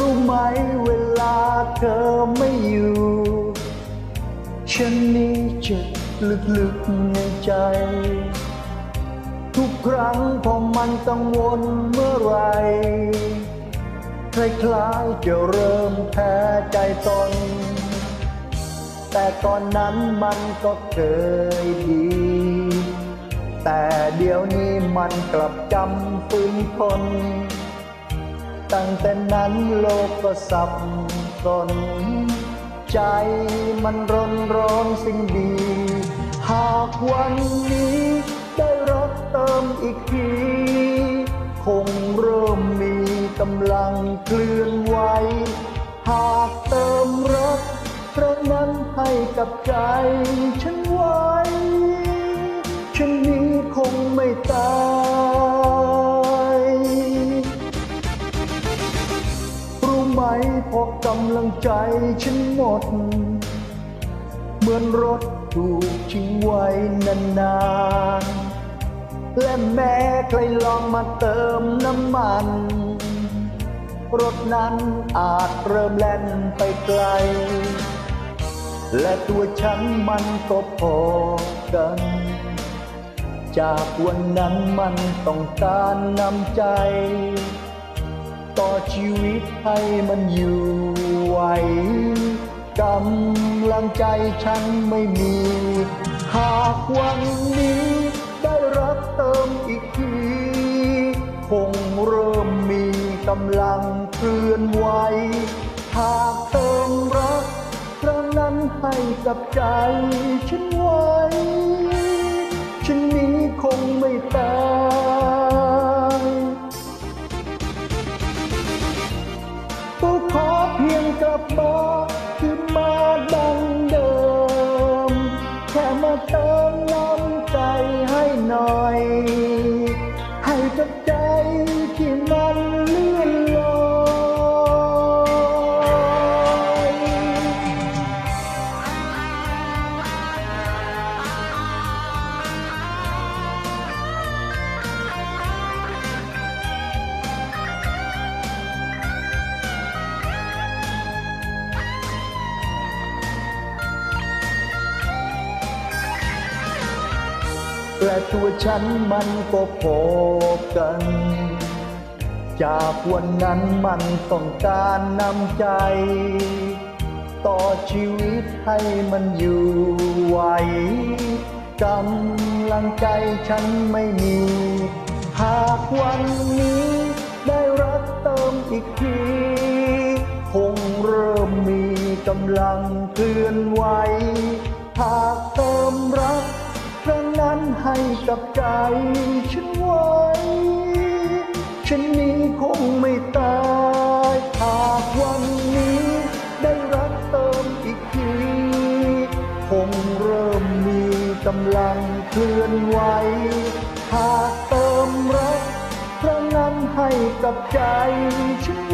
รู้ไหมเวลาเธอไม่อยู่ ฉันนี้เจ็บลึกๆในใจ ทุกครั้งพอมันกังวลเมื่อไรคล้ายๆจะเริ่มแพ้ใจตน แต่ตอนนั้นมันก็เคยดี แต่เดี๋ยวนี้มันกลับจำฝืนทน ตั้งแต่นั้นโลกก็สับสน ใจมันร้อนร้อนสิ่งดี หากวันนี้ได้รับเติมอีกที คงเริ่มมีกำลังเคลื่อนไหว หากเติมรักครั้งนั้นให้กับใจฉันไว้ ฉันนี้คงไม่ตาย ไหมพอกำลังใจฉันหมด เหมือนรถถูกทิ้งไว้นานๆ และแม้ใครลองมาเติมน้ำมัน รถนั้นอาจเริ่มแล่นไปไกล และตัวฉันมันก็พอกัน จากวันนั้นมันต้องการนำใจ ต่อชีวิตให้มันอยู่ไหวกำลังใจฉันไม่มี หากวันนี้ได้รับเติมอีกที คงเริ่มมีกำลังเคลื่อนไหวหากเติมรักครั้งนั้นให้กับใจฉันไว้ ฉันนี้คงไม่ตาย เติมน้ำใจให้หน่อย ให้กับใจที่มันเลื่อน และตัวฉันมันก็พบกัน จากวันนั้นมันต้องการนำใจ ต่อชีวิตให้มันอยู่ไหวกำลังใจฉันไม่มี หากวันนี้ได้รักเติมอีกทีคงเริ่มมีกำลังเคลื่อนไหวหากเติมรัก นั้นให้กับใจฉันไว้ ฉันนี้คงไม่ตายหากวันนี้ได้รักเติมอีกที คงเริ่มมีกำลังเคลื่อนไหวหากเติมรักครั้งนั้นให้กับใจฉัน